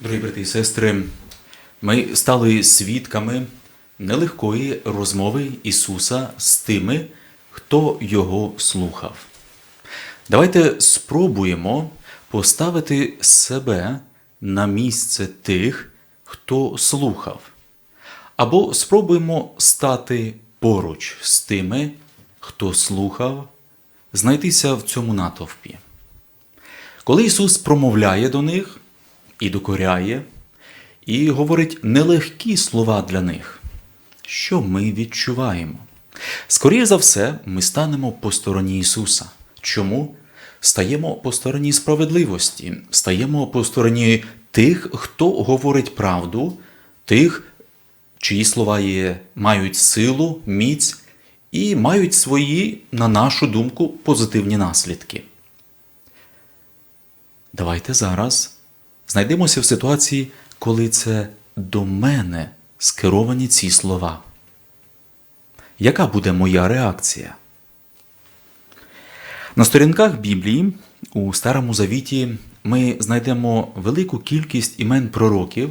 Дорогі брати і сестри, ми стали свідками нелегкої розмови Ісуса з тими, хто Його слухав. Давайте спробуємо поставити себе на місце тих, хто слухав, або спробуємо стати поруч з тими, хто слухав, знайтися в цьому натовпі. Коли Ісус промовляє до них і докоряє, і говорить нелегкі слова для них, що ми відчуваємо? Скоріше за все, ми станемо по стороні Ісуса. Чому? Стаємо по стороні справедливості, стаємо по стороні тих, хто говорить правду, тих, чиї слова є, мають силу, міць і мають свої, на нашу думку, позитивні наслідки. Давайте зараз знайдемося в ситуації, коли це до мене скеровані ці слова. Яка буде моя реакція? На сторінках Біблії у Старому Завіті ми знайдемо велику кількість імен пророків,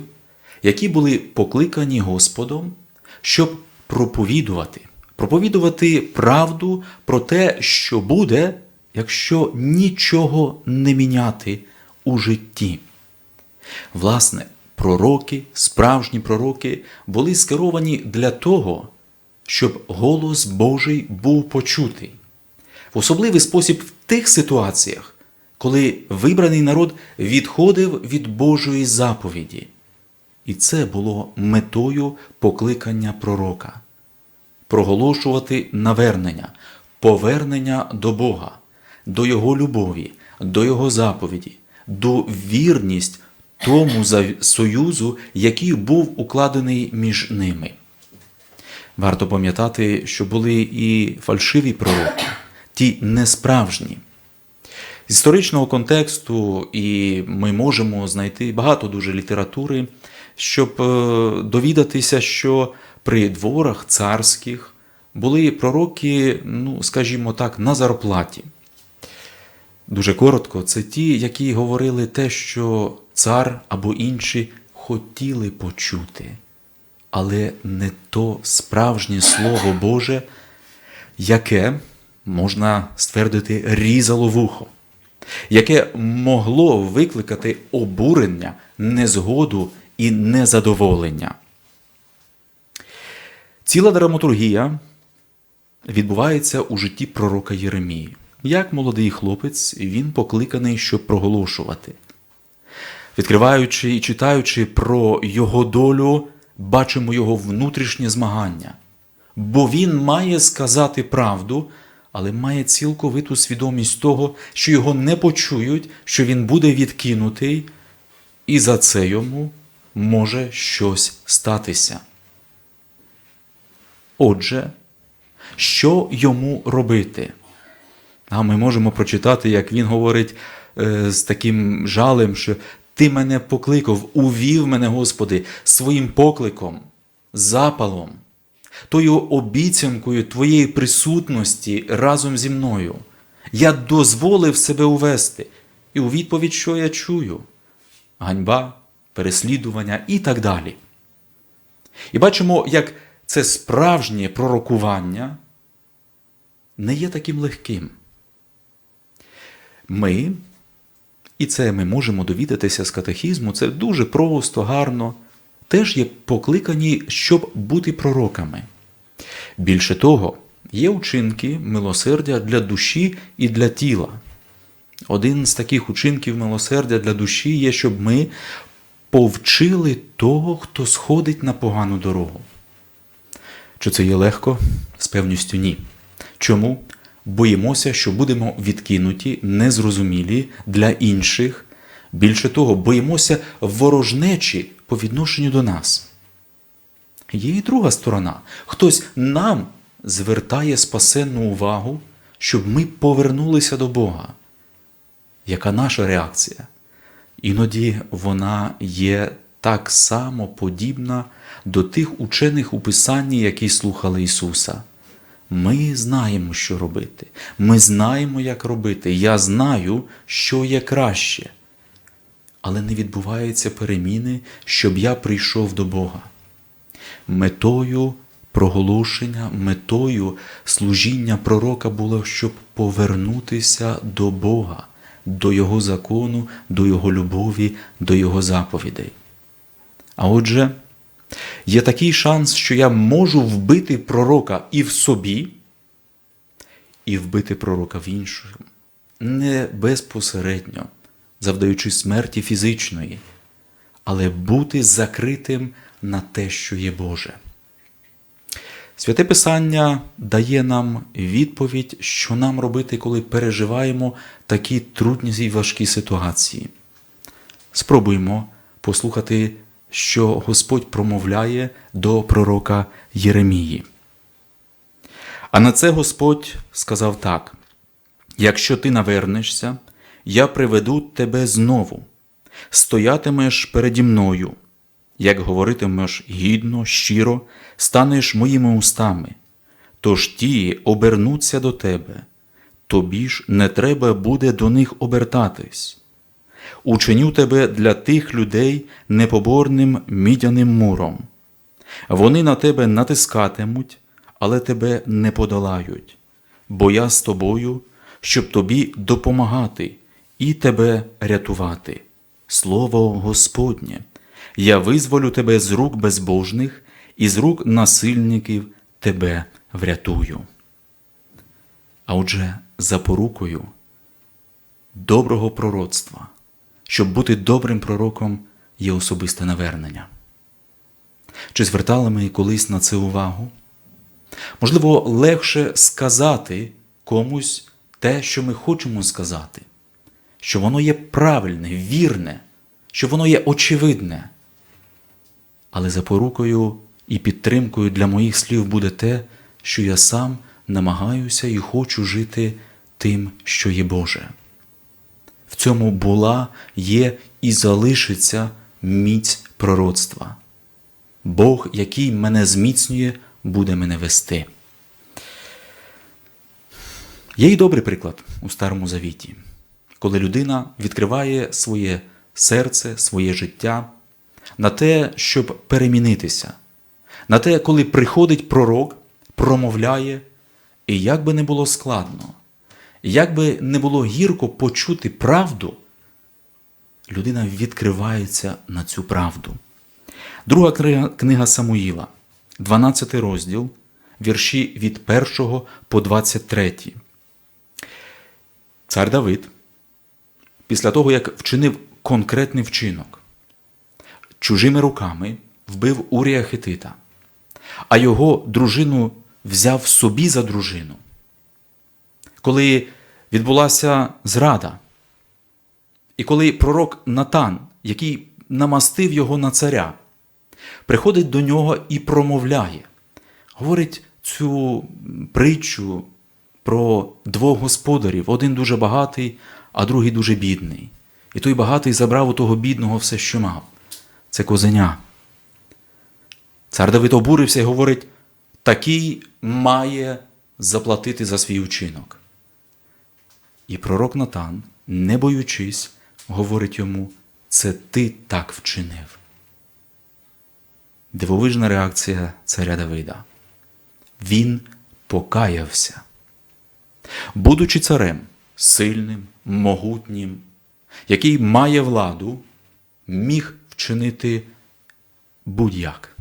які були покликані Господом, щоб проповідувати, проповідувати правду про те, що буде, якщо нічого не міняти у житті. Власне, пророки, справжні пророки були скеровані для того, щоб голос Божий був почутий. В особливий спосіб в тих ситуаціях, коли вибраний народ відходив від Божої заповіді. І це було метою покликання пророка проголошувати навернення, повернення до Бога, до Його любові, до Його заповіді, до вірність тому союзу, який був укладений між ними. Варто пам'ятати, що були і фальшиві пророки, ті несправжні. З історичного контексту, і ми можемо знайти багато дуже літератури, щоб е, довідатися, що при дворах царських були пророки, ну, скажімо так, на зарплаті. Дуже коротко, це ті, які говорили те, що цар або інші хотіли почути, але не то справжнє Слово Боже, яке, можна ствердити, різало вухо, яке могло викликати обурення, незгоду і незадоволення. Ціла драматургія відбувається у житті пророка Єремії. Як молодий хлопець, він покликаний, щоб проголошувати. Відкриваючи і читаючи про його долю, бачимо його внутрішнє змагання. Бо він має сказати правду, але має цілковиту свідомість того, що його не почують, що він буде відкинутий, і за це йому може щось статися. Отже, що йому робити? А ми можемо прочитати, як він говорить е, з таким жалем, що Ти мене покликав, увів мене, Господи, своїм покликом, запалом, тою обіцянкою Твоєї присутності разом зі мною. Я дозволив себе увести. І у відповідь, що я чую? Ганьба, переслідування і так далі. І бачимо, як це справжнє пророкування не є таким легким. Ми, і це ми можемо довідатися з катехізму, це дуже просто, гарно, теж є покликані, щоб бути пророками. Більше того, є учинки милосердя для душі і для тіла. Один з таких учинків милосердя для душі є, щоб ми повчили того, хто сходить на погану дорогу. Чи це є легко? З певністю ні. Чому? Боїмося, що будемо відкинуті, незрозумілі для інших. Більше того, боїмося ворожнечі по відношенню до нас. Є і друга сторона. Хтось нам звертає спасенну увагу, щоб ми повернулися до Бога. Яка наша реакція? Іноді вона є так само подібна до тих учених у Писанні, які слухали Ісуса. Ми знаємо, що робити. Ми знаємо, як робити. Я знаю, що є краще. але не відбуваються переміни, щоб я прийшов до Бога. Метою проголошення, метою служіння пророка було, щоб повернутися до Бога, до Його закону, до Його любові, до Його заповідей. А отже, є такий шанс, що я можу вбити пророка і в собі, і вбити пророка в іншому, не безпосередньо, завдаючи смерті фізичної, але бути закритим на те, що є Боже. Святе Писання дає нам відповідь, що нам робити, коли переживаємо такі трудні і важкі ситуації. Спробуймо послухати, що Господь промовляє до пророка Єремії. А на це Господь сказав так: якщо ти навернешся, я приведу тебе знову, стоятимеш переді мною, як говоритимеш гідно, щиро, станеш моїми устами, тож ті обернуться до тебе, тобі ж не треба буде до них обертатись. Ученю тебе для тих людей непоборним мідяним муром. Вони на тебе натискатимуть, але тебе не подолають, бо я з тобою, щоб тобі допомагати і тебе рятувати. Слово Господнє, я визволю тебе з рук безбожних і з рук насильників тебе врятую. А отже, запорукою доброго пророцтва, щоб бути добрим пророком, є особисте навернення. Чи звертали ми колись на це увагу? Можливо, легше сказати комусь те, що ми хочемо сказати, що воно є правильне, вірне, що воно є очевидне. Але запорукою і підтримкою для моїх слів буде те, що я сам намагаюся і хочу жити тим, що є Боже. В цьому була, є і залишиться міць пророцтва. Бог, який мене зміцнює, буде мене вести. Є й добрий приклад у Старому Завіті, коли людина відкриває своє серце, своє життя на те, щоб перемінитися, на те, коли приходить пророк, промовляє, і як би не було складно, як би не було гірко почути правду, людина відкривається на цю правду. Друга книга Самуїла, 12 розділ, вірші від 1 по 23. Цар Давид, після того, як вчинив конкретний вчинок, чужими руками вбив Урія Хетита, а його дружину взяв собі за дружину. Коли відбулася зрада, і коли пророк Натан, який намастив його на царя, приходить до нього і промовляє, говорить цю притчу про двох господарів: один дуже багатий, а другий дуже бідний. І той багатий забрав у того бідного все, що мав. Це козеня. Цар Давид обурився і говорить: такий має заплатити за свій учинок. І пророк Натан, не боючись, говорить йому: це ти так вчинив. Дивовижна реакція царя Давида. Він покаявся. Будучи царем сильним, могутнім, який має владу, міг вчинити будь-як.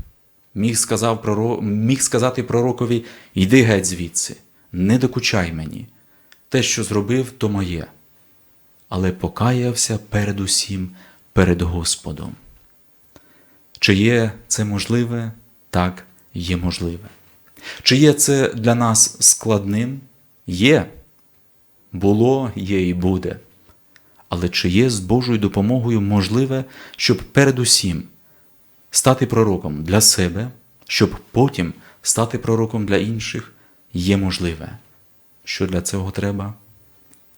Міг, сказав пророк, міг сказати пророкові: йди геть звідси, не докучай мені. Те, що зробив, то моє. Але покаявся перед усім, перед Господом. Чи є це можливе? Так, є можливе. Чи є це для нас складним? Є. Було, є і буде. Але чи є з Божою допомогою можливе, щоб передусім стати пророком для себе, щоб потім стати пророком для інших, є можливе. Що для цього треба?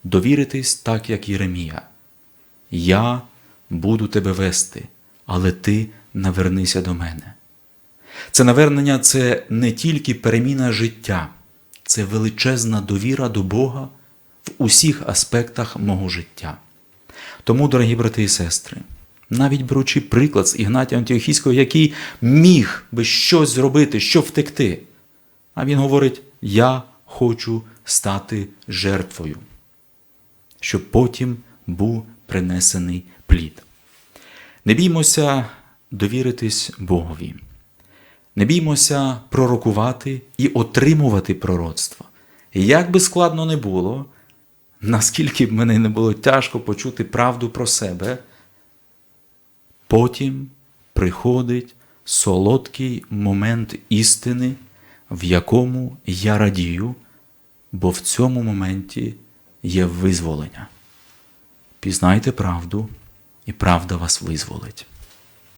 Довіритись так, як Єремія. Я буду тебе вести, але ти навернися до мене. Це навернення це не тільки переміна життя, це величезна довіра до Бога в усіх аспектах мого життя. Тому, дорогі брати і сестри, навіть беручи приклад з Ігнатія Антіохійського, який міг би щось зробити, щоб втекти, а він говорить: Я хочу стати жертвою, щоб потім був принесений плід. Не біймося довіритись Богові. Не біймося пророкувати і отримувати пророцтво. Як би складно не було, наскільки б мене не було тяжко почути правду про себе, потім приходить солодкий момент істини, в якому я радію, бо в цьому моменті є визволення. Пізнайте правду, і правда вас визволить.